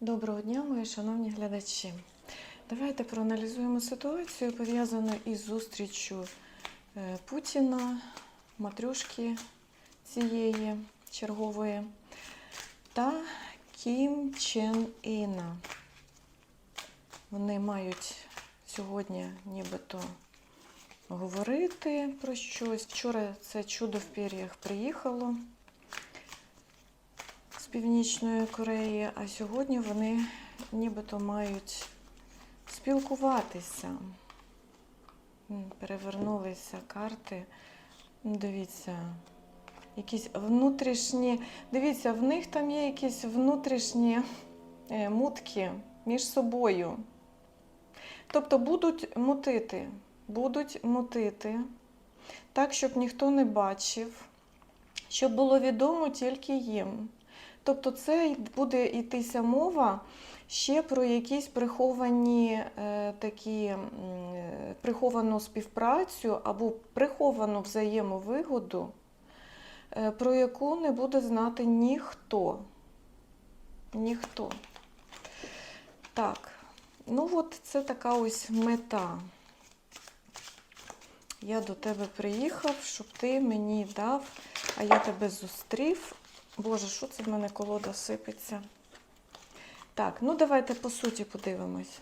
Доброго дня, мої шановні глядачі. Давайте проаналізуємо ситуацію, пов'язану із зустрічю е, Путіна, матрюшки цієї чергової та Кім Чен Іна. Вони мають сьогодні нібито говорити про щось. Вчора це чудо в пір'ях приїхало Північної Кореї, а сьогодні вони нібито мають спілкуватися. Перевернулися карти. Дивіться, якісь внутрішні. Дивіться, в них там є якісь внутрішні е, мутки між собою. Тобто будуть мутити, будуть мутити так, щоб ніхто не бачив, щоб було відомо тільки їм. Тобто, це буде йтися мова ще про якісь приховані е, такі е, приховану співпрацю або приховану взаємовигоду, е, про яку не буде знати ніхто. Ніхто. Так, ну от це така ось мета. Я до тебе приїхав, щоб ти мені дав, а я тебе зустрів. Боже, що це в мене колода сипеться? Так, ну давайте по суті подивимось.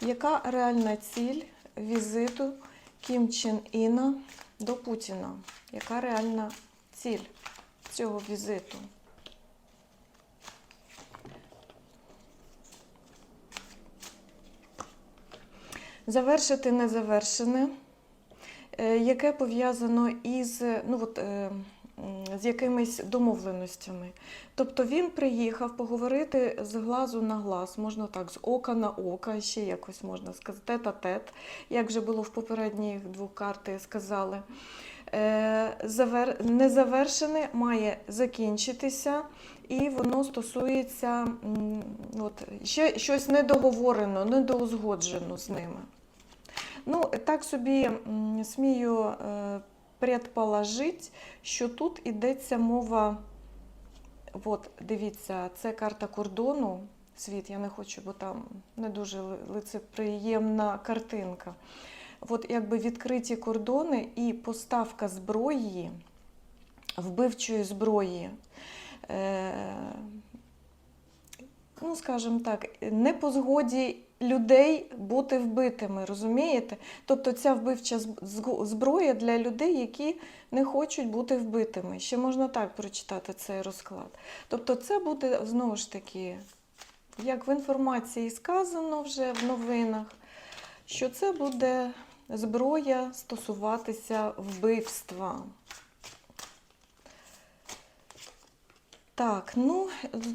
Яка реальна ціль візиту Кім Чен Іна до Путіна? Яка реальна ціль цього візиту? Завершити незавершене, е, яке пов'язано із ну, от, е, з якимись домовленостями. Тобто він приїхав поговорити з глазу на глаз, можна так, з ока на око, ще якось можна сказати, тет-а-тет, як вже було в попередніх двох карти сказали. Е. Незавершене має закінчитися, і воно стосується от, ще щось недоговорено, недоузгоджено з ними. Ну, так собі смію предположити, що тут йдеться мова. От, дивіться, це карта кордону. Світ, я не хочу, бо там не дуже лицеприємна картинка. От якби відкриті кордони і поставка зброї, вбивчої зброї. Е, ну, скажімо так, не по згоді людей бути вбитими, розумієте? Тобто ця вбивча зброя для людей, які не хочуть бути вбитими. Ще можна так прочитати цей розклад. Тобто, це буде знову ж таки, як в інформації сказано вже в новинах, що це буде зброя стосуватися вбивства. Так, ну,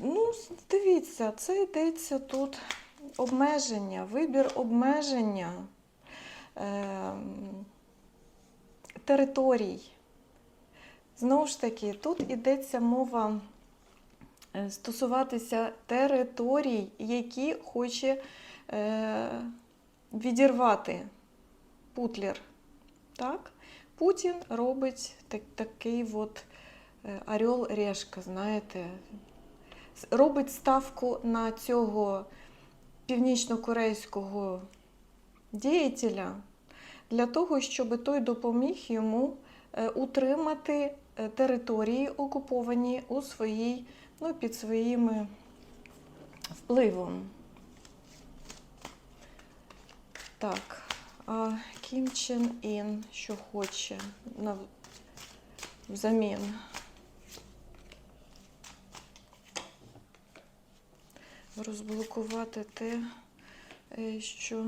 ну дивіться, це йдеться тут обмеження, вибір обмеження ем, територій. Знову ж таки, тут йдеться мова е, стосуватися територій, які хоче е, відірвати Путлер. Так? Путін робить так, такий от е, орел решка знаєте, робить ставку на цього північно-корейського діятеля для того, щоб той допоміг йому е, утримати е, території окуповані у своїй, ну, під своїм впливом. Так, Кім Чен Ін що хоче взамін? Розблокувати те, е, що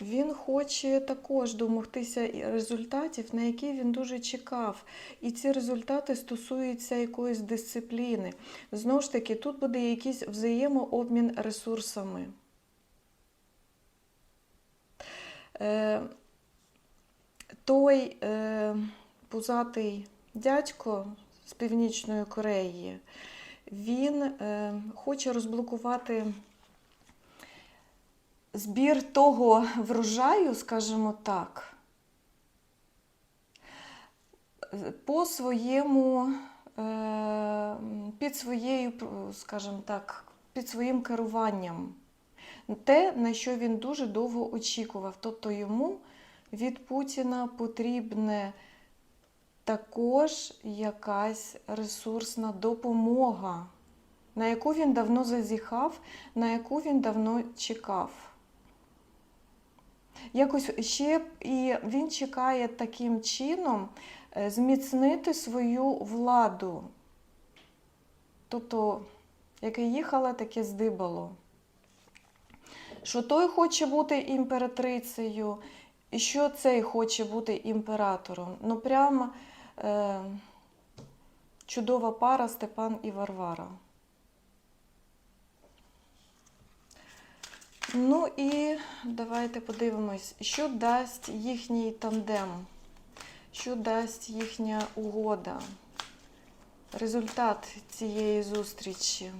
він хоче також домогтися результатів, на які він дуже чекав. І ці результати стосуються якоїсь дисципліни. Знову ж таки, тут буде якийсь взаємообмін ресурсами. Е, той е, пузатий дядько з Північної Кореї, він е, хоче розблокувати збір того врожаю, скажімо так, по своєму, е, під своєю, скажімо так, під своїм керуванням. Те, на що він дуже довго очікував. Тобто йому від Путіна потрібне також якась ресурсна допомога, на яку він давно зазіхав, на яку він давно чекав. Якось ще і він чекає таким чином е, зміцнити свою владу. Тобто, яке їхало, таке здибало. Що той хоче бути імператрицею, і що цей хоче бути імператором. Ну, прямо чудова пара Степан і Варвара. Ну і давайте подивимось, що дасть їхній тандем, що дасть їхня угода, результат цієї зустрічі.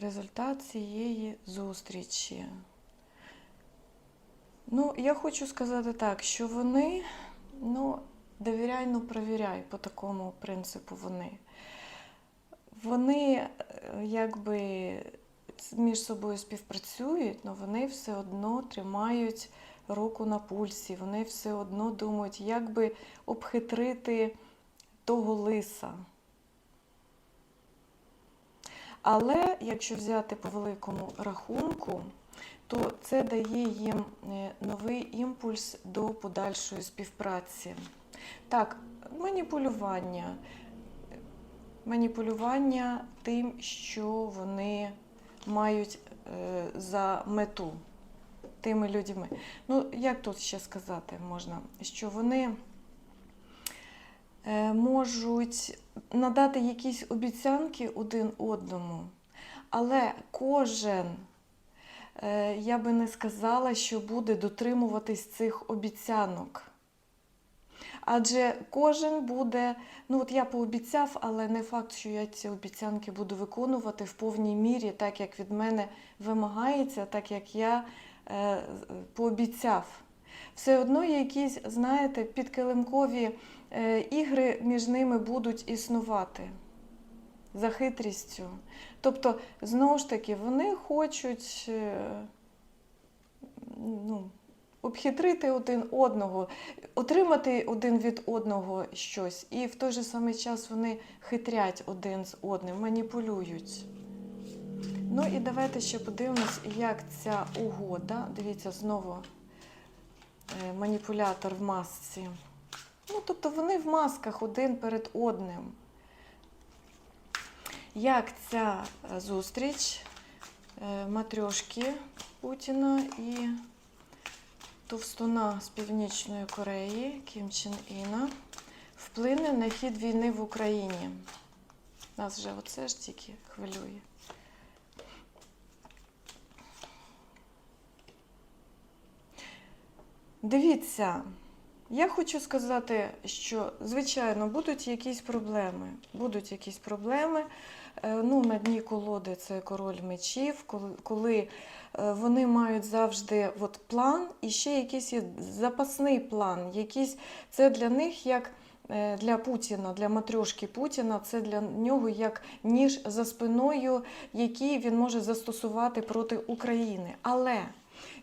Результат цієї зустрічі. Ну, я хочу сказати так, що вони, ну, довіряй, ну провіряй по такому принципу вони. Вони е, якби між собою співпрацюють, але вони все одно тримають руку на пульсі, вони все одно думають, як би обхитрити того лиса. Але якщо взяти по великому рахунку, то це дає їм е, новий імпульс до подальшої співпраці. Так, маніпулювання. Маніпулювання тим, що вони мають е, за мету тими людьми. Ну, як тут ще сказати можна, що вони можуть надати якісь обіцянки один одному, але кожен, е, я би не сказала, що буде дотримуватись цих обіцянок. Адже кожен буде, ну от я пообіцяв, але не факт, що я ці обіцянки буду виконувати в повній мірі, так як від мене вимагається, так як я е, пообіцяв. Все одно якісь, знаєте, підкилимкові е, ігри між ними будуть існувати за хитрістю. Тобто, знову ж таки, вони хочуть. Е, ну, обхитрити один одного, отримати один від одного щось. І в той же самий час вони хитрять один з одним, маніпулюють. Ну і давайте ще подивимось, як ця угода. Дивіться, знову маніпулятор в масці. Ну, тобто вони в масках один перед одним. Як ця е, зустріч е, матрьошки Путіна і Товстуна з Північної Кореї Кім Чен Іна вплине на хід війни в Україні. Нас вже оце ж тільки хвилює. Дивіться, я хочу сказати, що, звичайно, будуть якісь проблеми. Будуть якісь проблеми. Е, Ну, на дні колоди це король мечів, коли, е, вони мають завжди от план і ще якийсь запасний план. Якийсь, це для них як е, для Путіна, для матрьошки Путіна, це для нього як ніж за спиною, який він може застосувати проти України. Але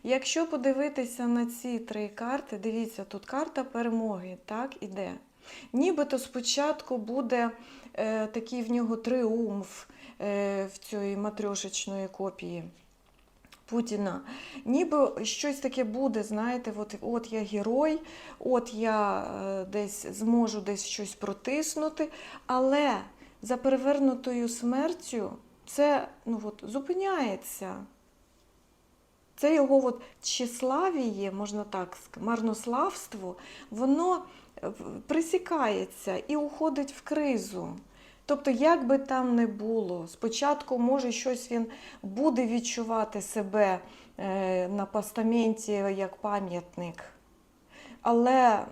якщо подивитися на ці три карти, дивіться, тут карта перемоги, так, іде. Нібито спочатку буде е, такий в нього триумф е, в цій матрьошечної копії Путіна. Ніби щось таке буде, знаєте, от, от я герой, от я е, десь зможу десь щось протиснути, але за перевернутою смертю це ну, от, зупиняється. Це його от тщеславіє, можна так сказати, марнославство, воно е, присікається і уходить в кризу. Тобто, як би там не було, спочатку, може, щось він буде відчувати себе е, на постаменті як пам'ятник. Але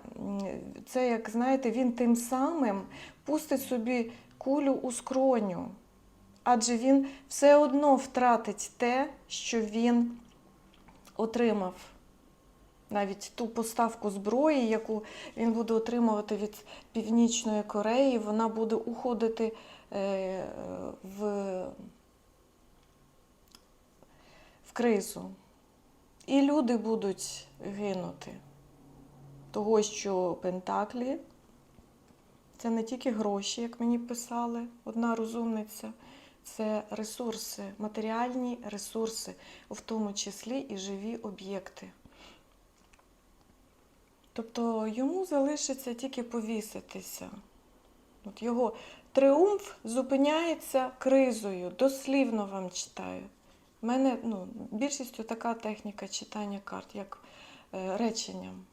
це, як знаєте, він тим самим пустить собі кулю у скроню. Адже він все одно втратить те, що він отримав. Навіть ту поставку зброї, яку він буде отримувати від Північної Кореї, вона буде уходити е, в, в кризу. І люди будуть гинути. Того, що Пентаклі це не тільки гроші, як мені писали, одна розумниця, це ресурси, матеріальні ресурси, в тому числі і живі об'єкти. Тобто йому залишиться тільки повіситися. От його тріумф зупиняється кризою, дослівно вам читаю. У мене ну, більшістю така техніка читання карт, як е, реченням.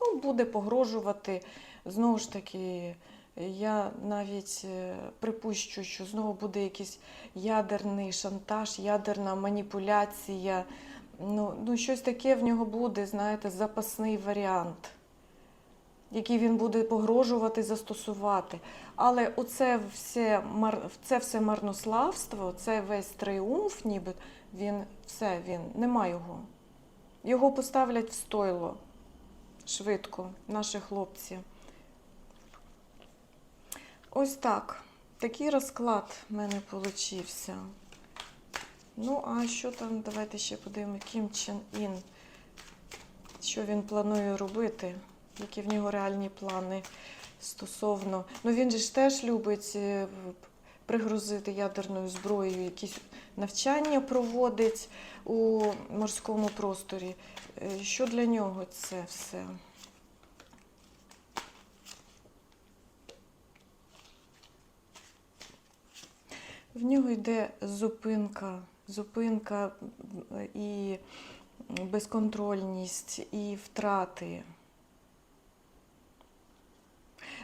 Ну, буде погрожувати. Знову ж таки, я навіть е, припущу, що знову буде якийсь ядерний шантаж, ядерна маніпуляція. Ну, ну, щось таке в нього буде, знаєте, запасний варіант, який він буде погрожувати застосувати. Але оце все, це все марнославство, це весь тріумф, ніби він все, він нема його. Його поставлять в стойло швидко, наші хлопці. Ось так. Такий розклад в мене получився. Ну, а що там, давайте ще подивимо, Кім Чен Ін. Що він планує робити, які в нього реальні плани стосовно. Ну він же ж теж любить е, пригрузити ядерною зброєю, якісь навчання проводить у морському просторі. Е, Що для нього це все? В нього йде зупинка, зупинка і безконтрольність, і втрати.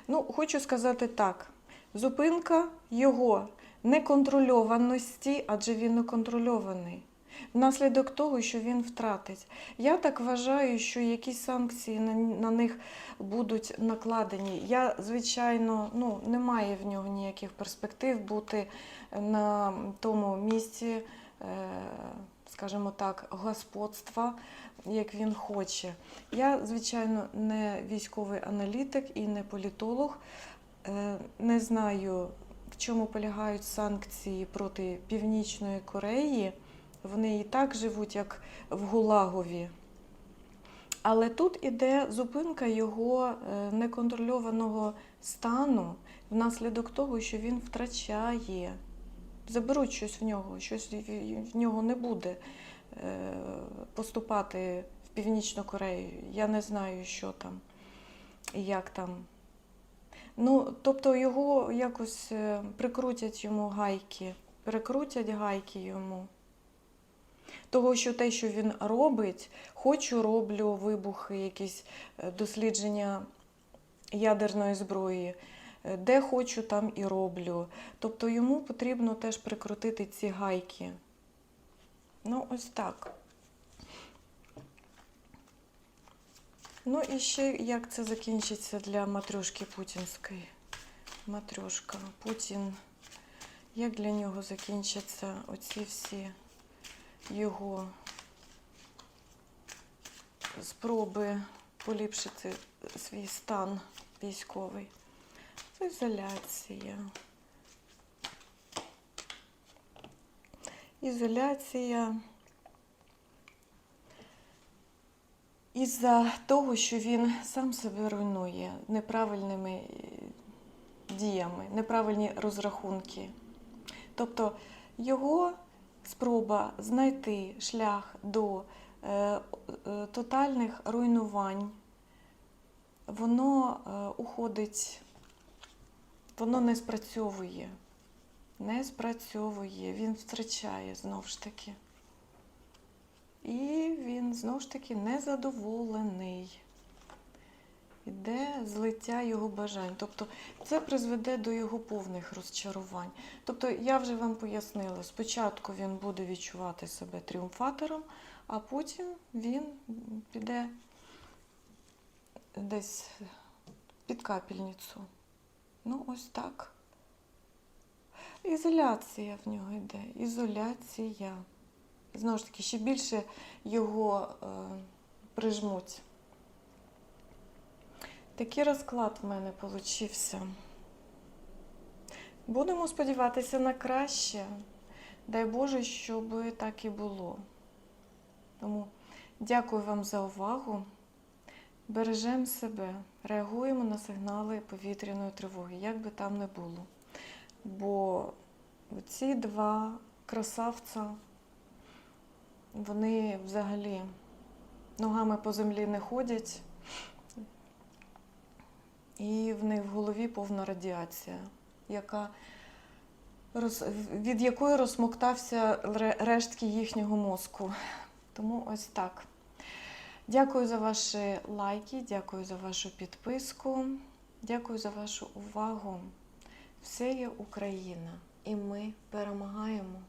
Ну, хочу сказати так: зупинка його неконтрольованості, адже він неконтрольований. Внаслідок того, що він втратить. Я так вважаю, що якісь санкції на, на них будуть накладені. Я, звичайно, ну, немає в нього ніяких перспектив бути на тому місці, е, скажімо так, господства, як він хоче. Я, звичайно, не військовий аналітик і не політолог. Е, Не знаю, в чому полягають санкції проти Північної Кореї. Вони і так живуть, як в Гулагові. Але тут іде зупинка його е, неконтрольованого стану внаслідок того, що він втрачає. Заберуть щось в нього, щось в- нього не буде е, поступати в Північну Корею. Я не знаю, що там і як там. Ну, тобто його якось е, прикрутять йому гайки, перекрутять гайки йому. Того, що те, що він робить, хочу роблю вибухи, якісь е, дослідження ядерної зброї, де хочу, там і роблю. Тобто йому потрібно теж прикрутити ці гайки. Ну, ось так. Ну і ще як це закінчиться для матрьошки путінської. Матрьошка, Путін. Як для нього закінчаться оці всі його спроби поліпшити свій стан військовий. Ізоляція. Ізоляція. Із-за того, що він сам себе руйнує неправильними е, діями, неправильні розрахунки. Тобто його спроба знайти шлях до е, е, тотальних руйнувань, воно уходить, воно не спрацьовує. Не спрацьовує, він втрачає знову ж таки. І він знову ж таки незадоволений. Іде злиття його бажань. Тобто це призведе до його повних розчарувань. Тобто, я вже вам пояснила, спочатку він буде відчувати себе тріумфатором, а потім він піде десь під капельницю. Ну, ось так. Ізоляція в нього йде. Ізоляція. знову ж таки ще більше його е, прижмуть. Такий розклад в мене получився. Будемо сподіватися на краще. Дай Боже, щоб так і було. Тому дякую вам за увагу. Бережемо себе, реагуємо на сигнали повітряної тривоги, як би там не було. Бо ці два красавця, вони взагалі ногами по землі не ходять, і в них в голові повна радіація, яка від якої розсмоктався рештки їхнього мозку. Тому ось так. Дякую за ваші лайки, дякую за вашу підписку, дякую за вашу увагу. Все є Україна, і ми перемагаємо.